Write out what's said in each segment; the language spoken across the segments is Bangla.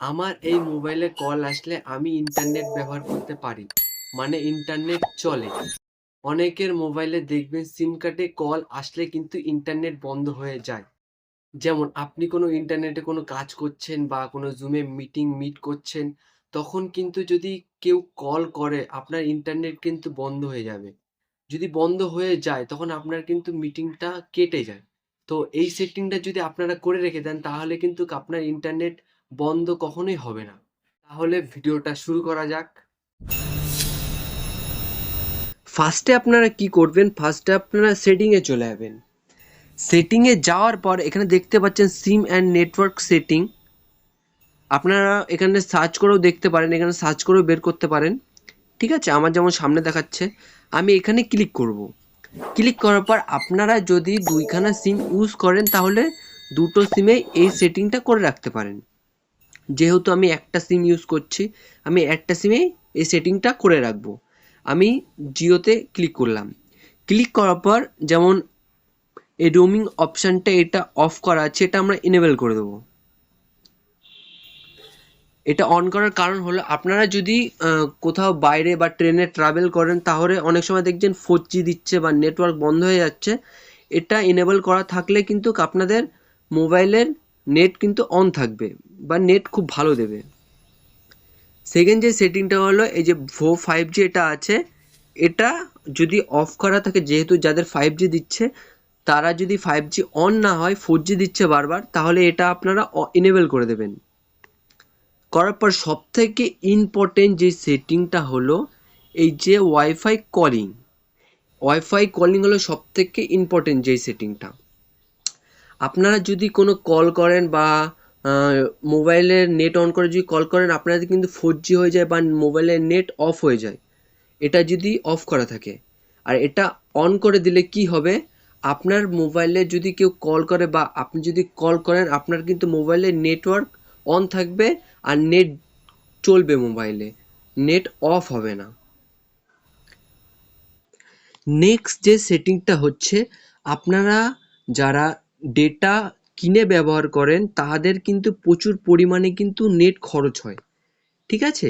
আমার এই মোবাইলে কল আসলে আমি ইন্টারনেট ব্যবহার করতে পারি। মানে ইন্টারনেট চলে। অনেকের মোবাইলে দেখবেন সিম কার্ডে কল আসলে কিন্তু ইন্টারনেট বন্ধ হয়ে যায়। যেমন আপনি কোনো ইন্টারনেটে কোনো কাজ করছেন বা কোনো জুমে মিটিং মিট করছেন, তখন কিন্তু যদি কেউ কল করে আপনার ইন্টারনেট কিন্তু বন্ধ হয়ে যাবে। যদি বন্ধ হয়ে যায় তখন আপনার কিন্তু মিটিংটা কেটে যায়। তো এই সেটিংটা যদি আপনারা করে রেখে দেন তাহলে কিন্তু আপনার ইন্টারনেট বন্ধ কখনোই হবে না। তাহলে ভিডিওটা শুরু করা যাক। ফার্স্টে আপনারা কি করবেন? ফার্স্টে আপনারা সেটিংয়ে চলে যাবেন। সেটিংয়ে যাওয়ার পর এখানে দেখতে পাচ্ছেন সিম অ্যান্ড নেটওয়ার্ক সেটিং। আপনারা এখানে সার্চ করেও দেখতে পারেন, এখানে সার্চ করেও বের করতে পারেন। ঠিক আছে? আমার যেমন সামনে দেখাচ্ছে। আমি এখানে ক্লিক করব। ক্লিক করার পর আপনারা যদি দুইখানা সিম ইউজ করেন তাহলে দুটো সিমেই এই সেটিংটা করে রাখতে পারেন। যেহেতু আমি একটা সিম ইউজ করছি, আমি একটা সিমেই এই সেটিংটা করে রাখব। আমি জিওতে ক্লিক করলাম। ক্লিক করার পর যেমন এই রোমিং অপশানটা এটা অফ করা আছে এটা আমরা এনেবল করে দেবো। এটা অন করার কারণ হলো আপনারা যদি কোথাও বাইরে বা ট্রেনে ট্রাভেল করেন তাহলে অনেক সময় দেখছেন 4G দিচ্ছে বা নেটওয়ার্ক বন্ধ হয়ে যাচ্ছে। এটা এনেবল করা থাকলে কিন্তু আপনাদের মোবাইলের নেট কিন্তু অন থাকবে বা নেট খুব ভালো দেবে। সেকেন্ড যে সেটিংটা হলো এই যে ভো ফাইভ জি এটা আছে, এটা যদি অফ করা থাকে যেহেতু যাদের ফাইভ জি দিচ্ছে তারা যদি ফাইভ জি অন না হয় ফোর জি দিচ্ছে বারবার তাহলে এটা আপনারা অ এনেবল করে দেবেন। করার পর সবথেকে ইম্পর্টেন্ট যে সেটিংটা হলো এই যে ওয়াইফাই কলিং। ওয়াইফাই কলিং হলো সবথেকে ইম্পর্টেন্ট যেই সেটিংটা। আপনারা যদি কোনো কল করেন বা মোবাইলের নেট অন করে যদি কল করেন আপনাদের কিন্তু 4G হয়ে যায় বা মোবাইলের নেট অফ হয়ে যায়। এটা যদি অফ করা থাকে। আর এটা অন করে দিলে কি হবে? আপনার মোবাইলে যদি কেউ কল করে বা আপনি যদি কল করেন, আপনার কিন্তু মোবাইলের নেটওয়ার্ক অন থাকবে আর নেট চলবে মোবাইলে। নেট অফ হবে না। নেক্সট যে সেটিংটা হচ্ছে, আপনারা যারা ডেটা কিনে ব্যবহার করেন, তাহাদের কিন্তু প্রচুর পরিমাণে কিন্তু নেট খরচ হয়। ঠিক আছে?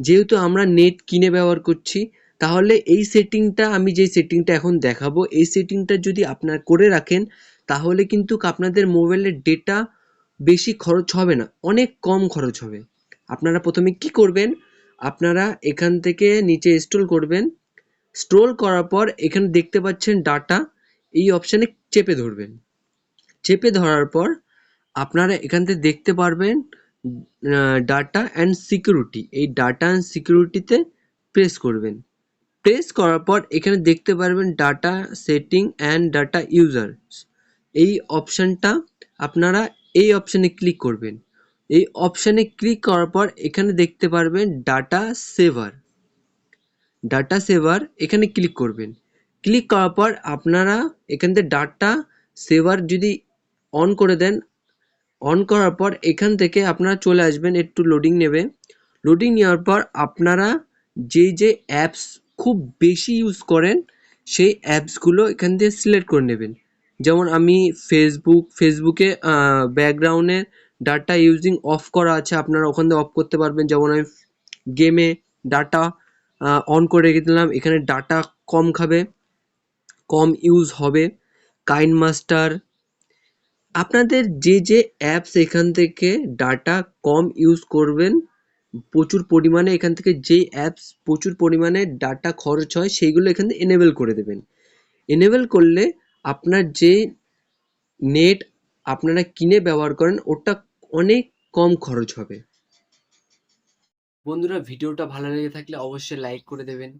যেহেতু আমরা নেট কিনে ব্যবহার করছি, তাহলে এই সেটিংটা আমি যেই সেটিংটা এখন দেখাবো, এই সেটিংটা যদি আপনার করে রাখেন, তাহলে কিন্তু আপনাদের মোবাইলের ডেটা বেশি খরচ হবে না। অনেক কম খরচ হবে। আপনারা প্রথমে কি করবেন? আপনারা এখান থেকে নিচে স্ক্রল করবেন। স্ক্রল করার পর এখানে দেখতে পাচ্ছেন ডাটা এই অপশানে চেপে ধরবেন। চেপে ধরার পর আপনারা এখান থেকে দেখতে পারবেন ডাটা অ্যান্ড সিকিউরিটি এই ডাটা অ্যান্ড সিকিউরিটিতে প্রেস করবেন। প্রেস করার পর এখানে দেখতে পারবেন data setting and data user এই অপশানটা আপনারা এই অপশানে ক্লিক করবেন। এই অপশানে ক্লিক করার পর এখানে দেখতে পারবেন ডাটা সেভার। ডাটা সেভার এখানে ক্লিক করবেন। ক্লিক করার পর আপনারা এখান থেকে ডাটা সেভার যদি অন করে দেন, অন করার পর এখান থেকে আপনারা চলে আসবেন একটু লোডিং নেবে। লোডিং নেওয়ার পর আপনারা যেই যে অ্যাপস খুব বেশি ইউজ করেন সেই অ্যাপসগুলো এখান থেকে সিলেক্ট করে নেবেন। যেমন আমি ফেসবুক, ফেসবুকে ব্যাকগ্রাউন্ডে ডাটা ইউজিং অফ করা আছে আপনারা ওখান থেকে অফ করতে পারবেন। যেমন আমি গেমে ডাটা অন করে রেখে দিলাম। এখানে ডাটা কম খাবে, কম ইউজ হবে। কাইনমাস্টার আপনাদের যে যে অ্যাপস এখান থেকে ডাটা কম ইউজ করবেন, প্রচুর পরিমাণে এখান থেকে যেই অ্যাপস প্রচুর পরিমাণে ডাটা খরচ হয়, সেইগুলো এখান থেকে এনেবেল করে দেবেন। এনেবেল করলে আপনার যে নেট আপনারা কিনে ব্যবহার করেন, ওটা অনেক কম খরচ হবে। বন্ধুরা, ভিডিওটা ভালো লেগে থাকলে অবশ্যই লাইক করে দেবেন।